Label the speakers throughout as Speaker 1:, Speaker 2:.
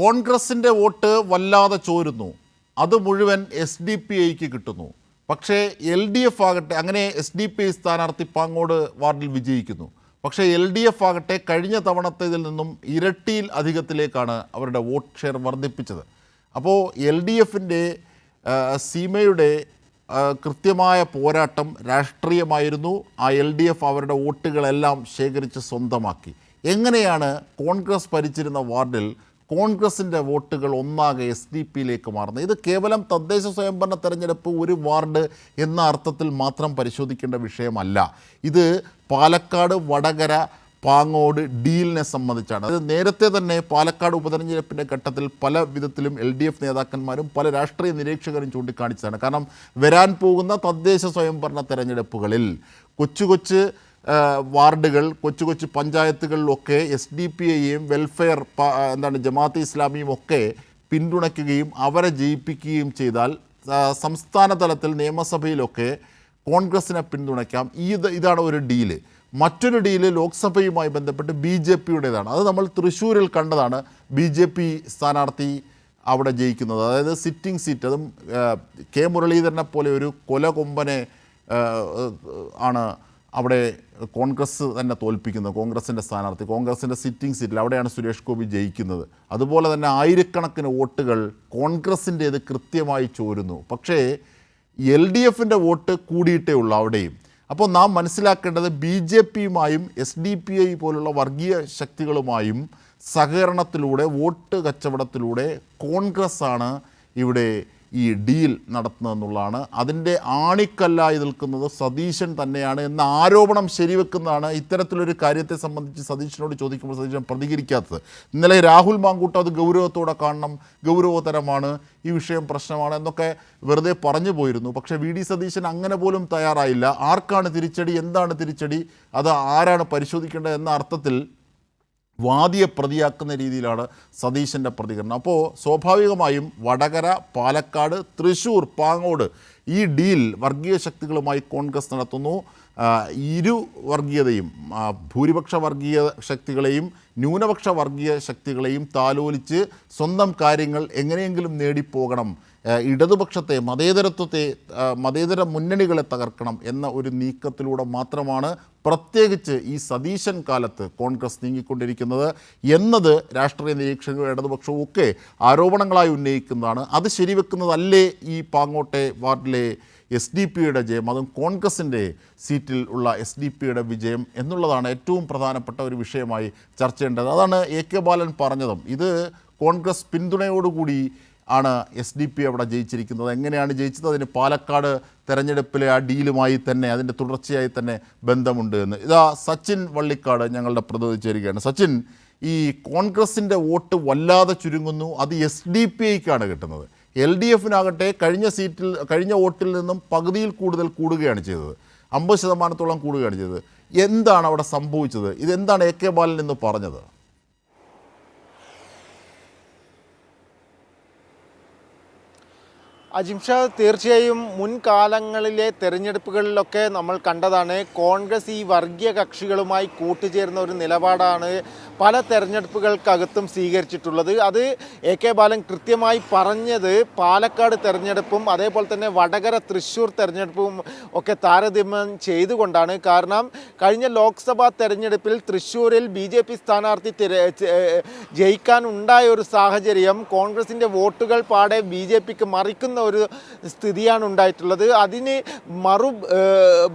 Speaker 1: കോൺഗ്രസിന്റെ വോട്ട് വല്ലാതെ ചോരുന്നു. അത് മുഴുവൻ എസ് ഡി പി ഐക്ക് കിട്ടുന്നു. പക്ഷേ എൽ ഡി എഫ് ആകട്ടെ അങ്ങനെ എസ് ഡി പി ഐ സ്ഥാനാർത്ഥി പാങ്ങോട് വാർഡിൽ വിജയിക്കുന്നു. പക്ഷേ എൽ ഡി എഫ് ആകട്ടെ കഴിഞ്ഞ തവണത്തേതിൽ നിന്നും ഇരട്ടിയിൽ അധികത്തിലേക്കാണ് അവരുടെ വോട്ട് ഷെയർ വർദ്ധിപ്പിച്ചത്. അപ്പോൾ എൽ ഡി എഫിന്റെ സീമയുടെ കൃത്യമായ പോരാട്ടം രാഷ്ട്രീയമായിരുന്നു. ആ എൽ ഡി എഫ് അവരുടെ വോട്ടുകളെല്ലാം ശേഖരിച്ച് സ്വന്തമാക്കി. എങ്ങനെയാണ് കോൺഗ്രസ് ഭരിച്ചിരുന്ന വാർഡിൽ കോൺഗ്രസിന്റെ വോട്ടുകൾ ഒന്നാകെ എസ് ഡി പിയിലേക്ക് മാറുന്നത് ഇത് കേവലം തദ്ദേശ സ്വയംഭരണ തെരഞ്ഞെടുപ്പ് ഒരു വാർഡ് എന്ന അർത്ഥത്തിൽ മാത്രം പരിശോധിക്കേണ്ട വിഷയമല്ല. ഇത് പാലക്കാട് വടകര പാങ്ങോട് ഡീലിനെ സംബന്ധിച്ചാണ്. അത് നേരത്തെ തന്നെ പാലക്കാട് ഉപതെരഞ്ഞെടുപ്പിന്റെ ഘട്ടത്തിൽ പല വിധത്തിലും എൽ ഡി എഫ് നേതാക്കന്മാരും പല രാഷ്ട്രീയ നിരീക്ഷകരും ചൂണ്ടിക്കാണിച്ചതാണ്. കാരണം വരാൻ പോകുന്ന തദ്ദേശ സ്വയംഭരണ തെരഞ്ഞെടുപ്പുകളിൽ കൊച്ചു കൊച്ചു വാർഡുകൾ കൊച്ചു കൊച്ചു പഞ്ചായത്തുകളിലൊക്കെ എസ് ഡി പി ഐയും വെൽഫെയർ എന്താണ് ജമാഅത്ത് ഇസ്ലാമിയും ഒക്കെ പിന്തുണയ്ക്കുകയും അവരെ ജയിപ്പിക്കുകയും ചെയ്താൽ സംസ്ഥാന തലത്തിൽ നിയമസഭയിലൊക്കെ കോൺഗ്രസിനെ പിന്തുണയ്ക്കാം. ഈ ഇതാണ് ഒരു ഡീൽ. മറ്റൊരു ഡീൽ ലോക്സഭയുമായി ബന്ധപ്പെട്ട് ബി ജെ പിയുടേതാണ്. അത് നമ്മൾ തൃശ്ശൂരിൽ കണ്ടതാണ് ബി ജെ പി സ്ഥാനാർത്ഥി അവിടെ ജയിക്കുന്നത്. അതായത് സിറ്റിംഗ് സീറ്റ് അതും കെ മുരളീധരനെ പോലെ ഒരു കൊലകൊമ്പനെ ആണ് അവിടെ കോൺഗ്രസ് തന്നെ തോൽപ്പിക്കുന്നത് കോൺഗ്രസിന്റെ സ്ഥാനാർത്ഥി കോൺഗ്രസിന്റെ സിറ്റിംഗ് സീറ്റിൽ അവിടെയാണ് സുരേഷ് ഗോപി ജയിക്കുന്നത്. അതുപോലെ തന്നെ ആയിരക്കണക്കിന് വോട്ടുകൾ കോൺഗ്രസിന്റേത് കൃത്യമായി ചോരുന്നു. പക്ഷേ എൽ ഡി എഫിന്റെ വോട്ട് കൂടിയിട്ടേ ഉള്ളൂ അവിടെയും. അപ്പോൾ നാം മനസ്സിലാക്കേണ്ടത് ബി ജെ പിയുമായും എസ് ഡി പി ഐ പോലുള്ള വർഗീയ ശക്തികളുമായും സഹകരണത്തിലൂടെ വോട്ട് കച്ചവടത്തിലൂടെ കോൺഗ്രസ് ആണ് ഇവിടെ ഈ ഡീൽ നടത്തുന്നതെന്നുള്ളതാണ്. അതിന്റെ ആണിക്കല്ലായി നിൽക്കുന്നത് സതീശൻ തന്നെയാണ് എന്ന ആരോപണം ശരിവെക്കുന്നതാണ് ഇത്തരത്തിലൊരു കാര്യത്തെ സംബന്ധിച്ച് സതീശനോട് ചോദിക്കുമ്പോൾ സതീശൻ പ്രതികരിക്കാത്തത്. ഇന്നലെ രാഹുൽ മാങ്കൂട്ട് അത് ഗൗരവത്തോടെ കാണണം ഗൗരവതരമാണ് ഈ വിഷയം പ്രശ്നമാണ് എന്നൊക്കെ വെറുതെ പറഞ്ഞു പോയിരുന്നു. പക്ഷേ വി ഡി സതീശൻ അങ്ങനെ പോലും തയ്യാറായില്ല. ആർക്കാണ് തിരിച്ചടി എന്താണ് തിരിച്ചടി അത് ആരാണ് പരിശോധിക്കേണ്ടത് എന്ന അർത്ഥത്തിൽ വാദിയെ പ്രതിയാക്കുന്ന രീതിയിലാണ് സതീശന്റെ പ്രതികരണം. അപ്പോൾ സ്വാഭാവികമായും വടകര പാലക്കാട് തൃശ്ശൂർ പാങ്ങോട് ഈ ഡീൽ വർഗീയ ശക്തികളുമായി കോൺഗ്രസ് നടത്തുന്നു. ഇരു വർഗീയതയും ഭൂരിപക്ഷ വർഗീയ ശക്തികളെയും ന്യൂനപക്ഷ വർഗീയ ശക്തികളെയും താലോലിച്ച് സ്വന്തം കാര്യങ്ങൾ എങ്ങനെയെങ്കിലും നേടിപ്പോകണം ഇടതുപക്ഷത്തെ മതേതരത്വത്തെ മതേതര മുന്നണികളെ തകർക്കണം എന്ന ഒരു നീക്കത്തിലൂടെ മാത്രമാണ് പ്രത്യേകിച്ച് ഈ സതീശൻ കാലത്ത് കോൺഗ്രസ് നീങ്ങിക്കൊണ്ടിരിക്കുന്നത് എന്നത് രാഷ്ട്രീയ നിരീക്ഷകരും ഇടതുപക്ഷവും ഒക്കെ ആരോപണങ്ങളായി ഉന്നയിക്കുന്നതാണ്. അത് ശരിവെക്കുന്നതല്ലേ ഈ പാങ്ങോട്ടെ വാർഡിലെ എസ് ഡി പിയുടെ ജയം? അതും കോൺഗ്രസിന്റെ സീറ്റിൽ ഉള്ള എസ് ഡി പിയുടെ വിജയം എന്നുള്ളതാണ് ഏറ്റവും പ്രധാനപ്പെട്ട ഒരു വിഷയമായി ചർച്ച ചെയ്യേണ്ടത്. അതാണ് എ കെ ബാലൻ പറഞ്ഞതും. ഇത് കോൺഗ്രസ് പിന്തുണയോടുകൂടി ആണ് എസ് ഡി പി അവിടെ ജയിച്ചിരിക്കുന്നത്. എങ്ങനെയാണ് ജയിച്ചത്? അതിന് പാലക്കാട് തെരഞ്ഞെടുപ്പിലെ ആ ഡീലുമായി തന്നെ അതിന്റെ തുടർച്ചയായി തന്നെ ബന്ധമുണ്ട് എന്ന്. ഇതാ സച്ചിൻ വള്ളിക്കാട് ഞങ്ങളുടെ പ്രതിനിധി ചേരുകയാണ് സച്ചിൻ ഈ കോൺഗ്രസിന്റെ വോട്ട് വല്ലാതെ ചുരുങ്ങുന്നു. അത് എസ് ഡി പി ഐക്കാണ് കിട്ടുന്നത്. എൽ ഡി എഫിനാകട്ടെ കഴിഞ്ഞ സീറ്റിൽ കഴിഞ്ഞ വോട്ടിൽ നിന്നും പകുതിയിൽ കൂടുതൽ കൂടുകയാണ് ചെയ്തത്. അമ്പത് ശതമാനത്തോളം കൂടുകയാണ് ചെയ്തത്. എന്താണ് അവിടെ സംഭവിച്ചത്? ഇതെന്താണ് എ കെ ബാലൻ എന്ന് പറഞ്ഞത്?
Speaker 2: അജിംഷ തീർച്ചയായും മുൻകാലങ്ങളിലെ തെരഞ്ഞെടുപ്പുകളിലൊക്കെ നമ്മൾ കണ്ടതാണ് കോൺഗ്രസ് ഈ വർഗീയ കക്ഷികളുമായി കൂട്ടുചേർന്ന ഒരു നിലപാടാണ് പല തെരഞ്ഞെടുപ്പുകൾക്കകത്തും സ്വീകരിച്ചിട്ടുള്ളത്. അത് എ കെ ബാലൻ കൃത്യമായി പറഞ്ഞത് പാലക്കാട് തെരഞ്ഞെടുപ്പും അതേപോലെ തന്നെ വടകര തൃശ്ശൂർ തെരഞ്ഞെടുപ്പും ഒക്കെ താരതമ്യം ചെയ്തുകൊണ്ടാണ്. കാരണം കഴിഞ്ഞ ലോക്സഭാ തെരഞ്ഞെടുപ്പിൽ തൃശ്ശൂരിൽ ബി ജെ പി സ്ഥാനാർത്ഥി ജയിക്കാനുണ്ടായ ഒരു സാഹചര്യം കോൺഗ്രസിന്റെ വോട്ടുകൾ പാടെ ബി ജെ പിക്ക് മറിക്കുന്ന ഒരു സ്ഥിതിയാണ് ഉണ്ടായിട്ടുള്ളത്. അതിന് മറു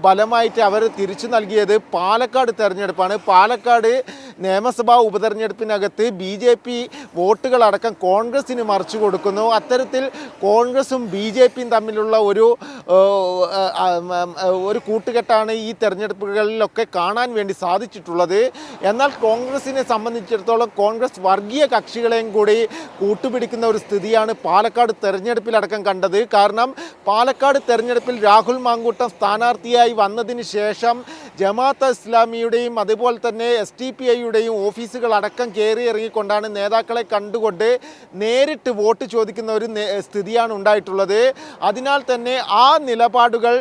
Speaker 2: ബലമായിട്ട് അവർ തിരിച്ചു നൽകിയത് പാലക്കാട് തെരഞ്ഞെടുപ്പാണ്. പാലക്കാട് നിയമസഭാ ഉപതെരഞ്ഞെടുപ്പിനകത്ത് ബി ജെ പി വോട്ടുകളടക്കം കോൺഗ്രസിന് മറിച്ചു കൊടുക്കുന്നു. അത്തരത്തിൽ കോൺഗ്രസും ബി ജെ പിയും തമ്മിലുള്ള ഒരു ഒരു കൂട്ടുകെട്ടാണ് ഈ തെരഞ്ഞെടുപ്പുകളിലൊക്കെ കാണാൻ വേണ്ടി സാധിച്ചിട്ടുള്ളത്. എന്നാൽ കോൺഗ്രസിനെ സംബന്ധിച്ചിടത്തോളം കോൺഗ്രസ് വർഗീയ കക്ഷികളെയും കൂടി കൂട്ടുപിടിക്കുന്ന ഒരു സ്ഥിതിയാണ് പാലക്കാട് തെരഞ്ഞെടുപ്പിലടക്കം കണ്ടത്. കാരണം പാലക്കാട് തെരഞ്ഞെടുപ്പിൽ രാഹുൽ മാങ്കൂട്ടം സ്ഥാനാർത്ഥിയായി വന്നതിന് ശേഷം ജമാഅത്ത് ഇസ്ലാമിയുടെയും അതുപോലെ തന്നെ എസ് ടി പി ഐയുടെയും ഓഫീസുകൾ അടക്കം കയറി ഇറങ്ങിക്കൊണ്ടാണ് നേതാക്കളെ കണ്ടുകൊണ്ട് നേരിട്ട് വോട്ട് ചോദിക്കുന്ന ഒരു സ്ഥിതിയാണ് ഉണ്ടായിട്ടുള്ളത്. അതിനാൽ തന്നെ ആ നിലപാടുകൾ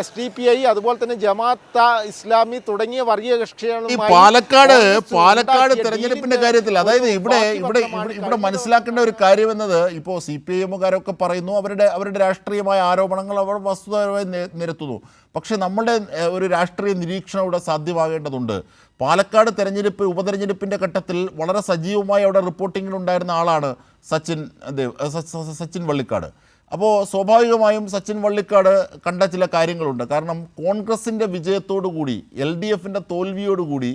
Speaker 2: എസ് ഡി പി ഐ അതുപോലെ തന്നെ ജമാഅത്ത ഇസ്ലാമി തുടങ്ങിയ വർഗീയ കക്ഷികളും
Speaker 1: പാലക്കാട് പാലക്കാട് തെരഞ്ഞെടുപ്പിന്റെ കാര്യത്തിൽ അതായത് ഇവിടെ ഇവിടെ ഇവിടെ മനസ്സിലാക്കേണ്ട ഒരു കാര്യം എന്നത് ഇപ്പോൾ സി പി ഐ എമ്മുകാരൊക്കെ പറയുന്നു അവരുടെ അവരുടെ രാഷ്ട്രീയമായ ആരോപണങ്ങൾ അവർ വസ്തുതപരമായി നിരത്തുന്നു. പക്ഷേ നമ്മുടെ ഒരു രാഷ്ട്രീയ നിരീക്ഷണം ഇവിടെ സാധ്യമാകേണ്ടതുണ്ട്. പാലക്കാട് തെരഞ്ഞെടുപ്പ് ഉപതെരഞ്ഞെടുപ്പിന്റെ ഘട്ടത്തിൽ വളരെ സജീവമായി അവിടെ റിപ്പോർട്ടിങ്ങിലുണ്ടായിരുന്ന ആളാണ് സച്ചിൻ ദേവ് സച്ചിൻ വള്ളിക്കാട്. അപ്പോൾ സ്വാഭാവികമായും സച്ചിൻ വള്ളിക്കാട് കണ്ട ചില കാര്യങ്ങളുണ്ട്. കാരണം കോൺഗ്രസിന്റെ വിജയത്തോടു കൂടി എൽ ഡി എഫിന്റെ തോൽവിയോടുകൂടി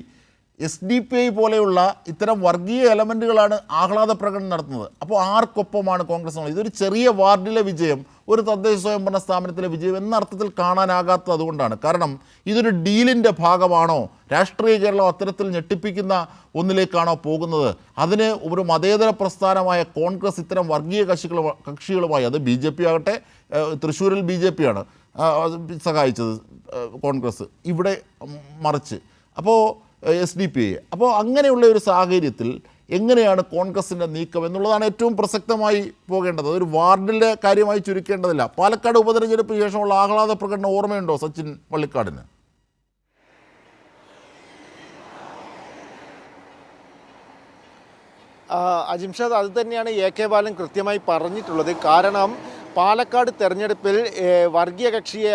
Speaker 1: എസ് ഡി പി ഐ പോലെയുള്ള ഇത്തരം വർഗീയ എലമെന്റുകളാണ് ആഹ്ലാദ പ്രകടനം നടത്തുന്നത്. അപ്പോൾ ആർക്കൊപ്പമാണ് കോൺഗ്രസ് ഇതൊരു ചെറിയ വാർഡിലെ വിജയം ഒരു തദ്ദേശ സ്വയംഭരണ സ്ഥാപനത്തിലെ വിജയം എന്ന അർത്ഥത്തിൽ കാണാനാകാത്തത് അതുകൊണ്ടാണ്. കാരണം ഇതൊരു ഡീലിന്റെ ഭാഗമാണോ? രാഷ്ട്രീയ കേരളം അത്തരത്തിൽ ഞെട്ടിപ്പിക്കുന്ന ഒന്നിലേക്കാണോ പോകുന്നത്? അതിന് ഒരു മതേതര പ്രസ്ഥാനമായ കോൺഗ്രസ് ഇത്തരം വർഗീയ കക്ഷികൾ കക്ഷികളുമായി അത് ബി ജെ പി ആകട്ടെ തൃശ്ശൂരിൽ ബി ജെ പിയാണ് സഹായിച്ചത് കോൺഗ്രസ് ഇവിടെ മറിച്ച്. അപ്പോൾ എസ് ഡി പി ഐ അപ്പോൾ അങ്ങനെയുള്ള ഒരു സാഹചര്യത്തിൽ എങ്ങനെയാണ് കോൺഗ്രസിന്റെ നീക്കം എന്നുള്ളതാണ് ഏറ്റവും പ്രസക്തമായി പോകേണ്ടത്. ഒരു വാർഡിന്റെ കാര്യമായി ചുരുക്കേണ്ടതില്ല. പാലക്കാട് ഉപതെരഞ്ഞെടുപ്പ് ശേഷമുള്ള ആഹ്ലാദ പ്രകടനം ഓർമ്മയുണ്ടോ സച്ചിൻ വള്ളിക്കാടിന്?
Speaker 2: ആ, അജിംഷാദ് അത് തന്നെയാണ് എ കെ ബാലൻ കൃത്യമായി പറഞ്ഞിട്ടുള്ളത്. കാരണം പാലക്കാട് തെരഞ്ഞെടുപ്പിൽ വർഗീയ കക്ഷിയെ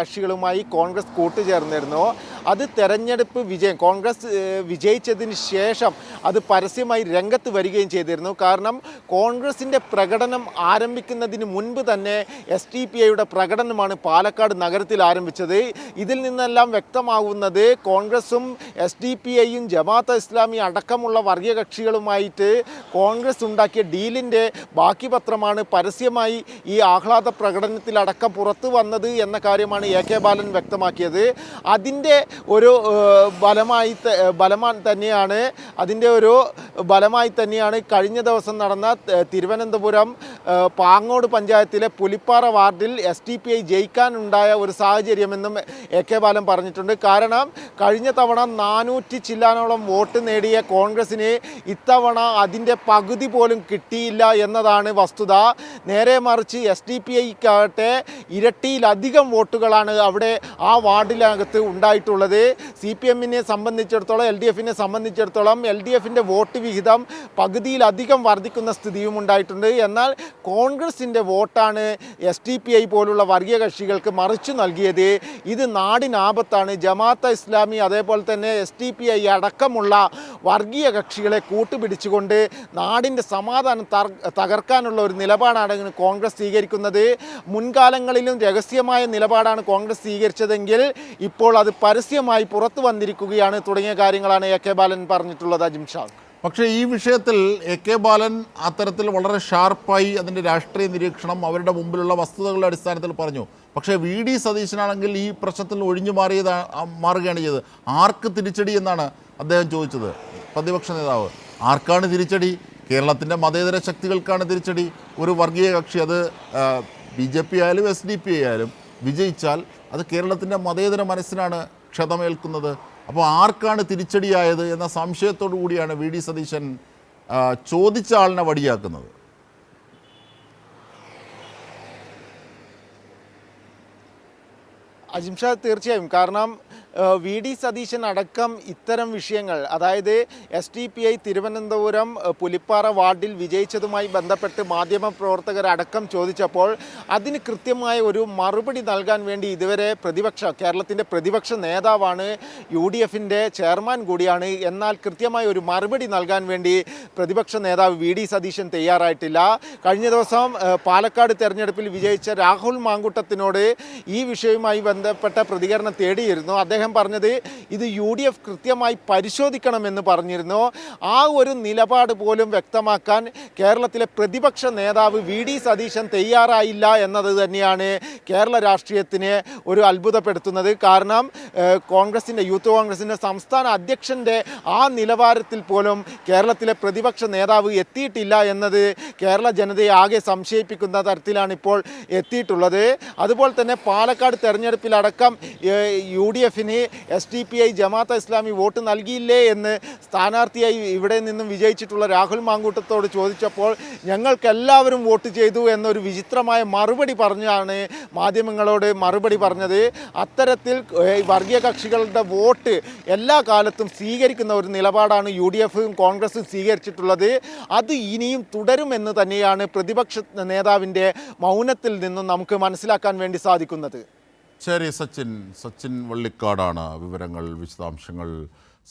Speaker 2: കക്ഷികളുമായി കോൺഗ്രസ് കൂട്ടുചേർന്നിരുന്നു. അത് തെരഞ്ഞെടുപ്പ് വിജയം കോൺഗ്രസ് വിജയിച്ചതിന് ശേഷം അത് പരസ്യമായി രംഗത്ത് വരികയും ചെയ്തിരുന്നു. കാരണം കോൺഗ്രസിന്റെ പ്രകടനം ആരംഭിക്കുന്നതിന് മുൻപ് തന്നെ എസ് ടി പി ഐയുടെ പ്രകടനമാണ് പാലക്കാട് നഗരത്തിൽ ആരംഭിച്ചത്. ഇതിൽ നിന്നെല്ലാം വ്യക്തമാകുന്നത് കോൺഗ്രസും എസ് ഡി പി ഐയും ജമാഅത്ത് ഇസ്ലാമി അടക്കമുള്ള വർഗീയ കക്ഷികളുമായിട്ട് കോൺഗ്രസ് ഉണ്ടാക്കിയ ഡീലിന്റെ ബാക്കി പത്രമാണ് പരസ്യമായി ഈ ആഹ്ലാദ പ്രകടനത്തിലടക്കം പുറത്തു വന്നത് എന്ന കാര്യമാണ് എ കെ ബാലൻ വ്യക്തമാക്കിയത്. അതിന്റെ ഒരു ബലമായി ബലമാ തന്നെയാണ്. അതിന്റെ ഒരു ബലമായി തന്നെയാണ് കഴിഞ്ഞ ദിവസം നടന്ന തിരുവനന്തപുരം പാങ്ങോട് പഞ്ചായത്തിലെ പുലിപ്പാറ വാർഡിൽ എസ് ടി പി ഐ ജയിക്കാനുണ്ടായ ഒരു സാഹചര്യമെന്നും എ കെ ബാലൻ പറഞ്ഞിട്ടുണ്ട്. കാരണം കഴിഞ്ഞ തവണ നാനൂറ്റി ചില്ലാനോളം വോട്ട് നേടിയ കോൺഗ്രസിന് ഇത്തവണ അതിന്റെ പകുതി പോലും കിട്ടിയില്ല എന്നതാണ് വസ്തുത. നേരെ മറിച്ച് എസ് ഡി പി ഐക്കാകട്ടെ ഇരട്ടിയിലധികം വോട്ടുകളാണ് അവിടെ ആ വാർഡിനകത്ത് ഉണ്ടായിട്ടുള്ളത്. സി പി എമ്മിനെ സംബന്ധിച്ചിടത്തോളം എൽ ഡി എഫിനെ സംബന്ധിച്ചിടത്തോളം എൽ ഡി എഫിന്റെ വോട്ട് വിഹിതം പകുതിയിലധികം വർദ്ധിക്കുന്ന സ്ഥിതിയും ഉണ്ടായിട്ടുണ്ട്. എന്നാൽ കോൺഗ്രസിന്റെ വോട്ടാണ് എസ് ടി പി ഐ പോലുള്ള വർഗീയ കക്ഷികൾക്ക് മറിച്ചു നൽകിയത്. ഇത് നാടിനാപത്താണ് ജമാഅത്ത് ഇസ്ലാമി അതേപോലെ തന്നെ എസ് ടി പി ഐ അടക്കമുള്ള വർഗീയ കക്ഷികളെ കൂട്ടുപിടിച്ചുകൊണ്ട് നാടിന്റെ സമാധാനം തകർക്കാനുള്ള ഒരു നിലപാടാണ് കോൺഗ്രസ് സ്വീകരിക്കുന്നത്. മുൻകാലങ്ങളിലും രഹസ്യമായ നിലപാടാണ് കോൺഗ്രസ് സ്വീകരിച്ചതെങ്കിൽ ഇപ്പോൾ അത് പരസ്യമായി പുറത്തു വന്നിരിക്കുകയാണ്. തുടങ്ങിയ കാര്യങ്ങളാണ് എ കെ ബാലൻ പറഞ്ഞിട്ടുള്ളത് അജിംഷാദ്
Speaker 1: പക്ഷേ ഈ വിഷയത്തിൽ എ കെ ബാലൻ അത്തരത്തിൽ വളരെ ഷാർപ്പായി അതിന്റെ രാഷ്ട്രീയ നിരീക്ഷണം അവരുടെ മുമ്പിലുള്ള വസ്തുതകളുടെ അടിസ്ഥാനത്തിൽ പറഞ്ഞു. പക്ഷേ വി ഡി സതീശനാണെങ്കിൽ ഈ പ്രശ്നത്തിൽ ഒഴിഞ്ഞു മാറിയത് മാറുകയാണ് ചെയ്തത്. ആർക്ക് തിരിച്ചടി എന്നാണ് അദ്ദേഹം ചോദിച്ചത്. പ്രതിപക്ഷ നേതാവ് ആർക്കാണ് തിരിച്ചടി? കേരളത്തിന്റെ മതേതര ശക്തികൾക്കാണ് തിരിച്ചടി. ഒരു വർഗീയ കക്ഷി അത് ബി ജെ പി ആയാലും എസ് ഡി പി ആയാലും വിജയിച്ചാൽ അത് കേരളത്തിന്റെ മതേതര മനസ്സിനാണ് ക്ഷതമേൽക്കുന്നത്. അപ്പോൾ ആർക്കാണ് തിരിച്ചടിയായത് എന്ന സംശയത്തോടു കൂടിയാണ് വി ഡി സതീശൻ ചോദിച്ച ആളിനെ വടിയാക്കുന്നത്.
Speaker 2: അജിംഷാദ് തീർച്ചയായും. കാരണം വി ഡി സതീശൻ അടക്കം ഇത്തരം വിഷയങ്ങൾ അതായത് S T P I Thiruvananthapuram Pulippara വാർഡിൽ വിജയിച്ചതുമായി ബന്ധപ്പെട്ട് മാധ്യമ പ്രവർത്തകരടക്കം ചോദിച്ചപ്പോൾ അതിന് കൃത്യമായ ഒരു മറുപടി നൽകാൻ വേണ്ടി ഇതുവരെ പ്രതിപക്ഷ കേരളത്തിന്റെ പ്രതിപക്ഷ നേതാവാണ് യു ഡി എഫിന്റെ ചെയർമാൻ കൂടിയാണ്. എന്നാൽ കൃത്യമായ ഒരു മറുപടി നൽകാൻ വേണ്ടി പ്രതിപക്ഷ നേതാവ് വി ഡി സതീശൻ തയ്യാറായിട്ടില്ല. കഴിഞ്ഞ ദിവസം പാലക്കാട് തെരഞ്ഞെടുപ്പിൽ വിജയിച്ച രാഹുൽ മാങ്കുട്ടത്തിനോട് ഈ വിഷയവുമായി ബന്ധ ബന്ധപ്പെട്ട പ്രതികരണം തേടിയിരുന്നു. അദ്ദേഹം പറഞ്ഞത് ഇത് യു ഡി എഫ് കൃത്യമായി പരിശോധിക്കണമെന്ന് പറഞ്ഞിരുന്നു. ആ ഒരു നിലപാട് പോലും വ്യക്തമാക്കാൻ കേരളത്തിലെ പ്രതിപക്ഷ നേതാവ് വി ഡി സതീശൻ തയ്യാറായില്ല എന്നത് തന്നെയാണ് കേരള രാഷ്ട്രീയത്തിനെ ഒരു അത്ഭുതപ്പെടുത്തുന്നത്. കാരണം കോൺഗ്രസിന്റെ യൂത്ത് കോൺഗ്രസിന്റെ സംസ്ഥാന അധ്യക്ഷന്റെ ആ നിലവാരത്തിൽ പോലും കേരളത്തിലെ പ്രതിപക്ഷ നേതാവ് എത്തിയിട്ടില്ല എന്നത് കേരള ജനതയെ ആകെ സംശയിപ്പിക്കുന്ന തരത്തിലാണ് ഇപ്പോൾ എത്തിയിട്ടുള്ളത്. അതുപോലെ തന്നെ പാലക്കാട് തെരഞ്ഞെടുപ്പിലടക്കം ഏഹ്, യു ഡി എഫിന് S D P I Jamaat Islami vote നൽകിയില്ലേ എന്ന് സ്ഥാനാർത്ഥിയായി ഇവിടെ നിന്നും വിജയിച്ചിട്ടുള്ള രാഹുൽ മാങ്കൂട്ടത്തോട് ചോദിച്ചപ്പോൾ ഞങ്ങൾക്കെല്ലാവരും വോട്ട് ചെയ്തു എന്നൊരു വിചിത്രമായ മറുപടി പറഞ്ഞാണ് മാധ്യമങ്ങളോട് മറുപടി പറഞ്ഞത്. അത്തരത്തിൽ വർഗീയ കക്ഷികളുടെ വോട്ട് എല്ലാ കാലത്തും സ്വീകരിക്കുന്ന ഒരു നിലപാടാണ് യു ഡി എഫും കോൺഗ്രസും സ്വീകരിച്ചിട്ടുള്ളത്. അത് ഇനിയും തുടരുമെന്ന് തന്നെയാണ് പ്രതിപക്ഷ നേതാവിന്റെ മൗനത്തിൽ നിന്നും നമുക്ക് മനസ്സിലാക്കാൻ വേണ്ടി സാധിക്കുന്നത്.
Speaker 1: ശരി സച്ചിൻ സച്ചിൻ വള്ളിക്കാടാണ് വിവരങ്ങൾ വിശദാംശങ്ങൾ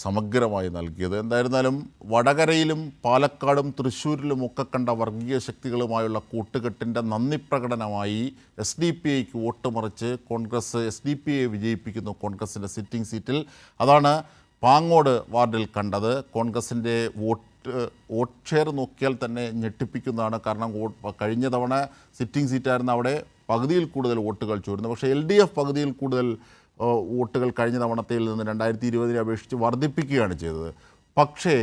Speaker 1: സമഗ്രമായി നൽകിയത്. എന്തായിരുന്നാലും വടകരയിലും പാലക്കാടും തൃശ്ശൂരിലും ഒക്കെ കണ്ട വർഗീയ ശക്തികളുമായുള്ള കൂട്ടുകെട്ടിന്റെ നന്ദി പ്രകടനമായി എസ് ഡി പി ഐക്ക് വോട്ട് മറിച്ച് Congress S D P I വിജയിപ്പിക്കുന്നു കോൺഗ്രസിന്റെ സിറ്റിംഗ് സീറ്റിൽ. അതാണ് പാങ്ങോട് വാർഡിൽ കണ്ടത്. കോൺഗ്രസിന്റെ വോട്ട് വോട്ട് ഷെയർ നോക്കിയാൽ തന്നെ ഞെട്ടിപ്പിക്കുന്നതാണ്. കാരണം കഴിഞ്ഞ തവണ സിറ്റിംഗ് സീറ്റായിരുന്ന അവിടെ പകുതിയിൽ കൂടുതൽ വോട്ടുകൾ ചോരുന്നു. പക്ഷേ എൽ ഡി എഫ് പകുതിയിൽ കൂടുതൽ വോട്ടുകൾ കഴിഞ്ഞ തവണത്തിൽ നിന്ന് രണ്ടായിരത്തി ഇരുപതിനെ അപേക്ഷിച്ച് വർദ്ധിപ്പിക്കുകയാണ് ചെയ്തത്. പക്ഷേ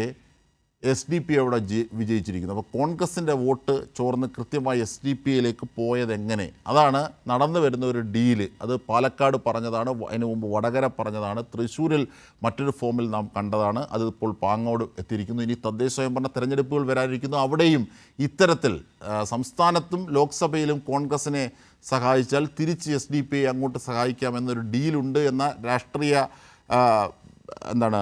Speaker 1: എസ് ഡി പി അവിടെ ജി വിജയിച്ചിരിക്കുന്നു. അപ്പോൾ കോൺഗ്രസിന്റെ വോട്ട് ചോർന്ന് കൃത്യമായി എസ് ഡി പി യിലേക്ക് പോയത് എങ്ങനെ അതാണ് നടന്നു വരുന്ന ഒരു ഡീൽ. അത് പാലക്കാട് പറഞ്ഞതാണ് അതിനു മുമ്പ് വടകര പറഞ്ഞതാണ് തൃശ്ശൂരിൽ മറ്റൊരു ഫോമിൽ നാം കണ്ടതാണ്. അത് ഇപ്പോൾ പാങ്ങോട് എത്തിയിരിക്കുന്നു. ഇനി തദ്ദേശ സ്വയംഭരണ തെരഞ്ഞെടുപ്പുകൾ വരാനിരിക്കുന്നു. അവിടെയും ഇത്തരത്തിൽ സംസ്ഥാനത്തും ലോക്സഭയിലും കോൺഗ്രസിനെ സഹായിച്ചാൽ തിരിച്ച് എസ് ഡി പി അങ്ങോട്ട് സഹായിക്കാമെന്നൊരു ഡീലുണ്ട് എന്ന രാഷ്ട്രീയ എന്താണ്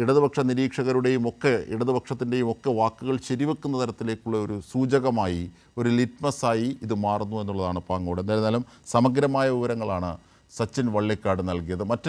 Speaker 1: ഇടതുപക്ഷ നിരീക്ഷകരുടെയും ഒക്കെ ഇടതുപക്ഷത്തിന്റെയും ഒക്കെ വാക്കുകൾ ശരിവെക്കുന്ന തരത്തിലേക്കുള്ള ഒരു സൂചകമായി ഒരു ലിറ്റ്മസായി ഇത് മാറുന്നു എന്നുള്ളതാണ് പാങ്ങോട് എന്തായിരുന്നാലും സമഗ്രമായ വിവരങ്ങളാണ് സച്ചിൻ വള്ളിക്കാട് നൽകിയത്. മറ്റ്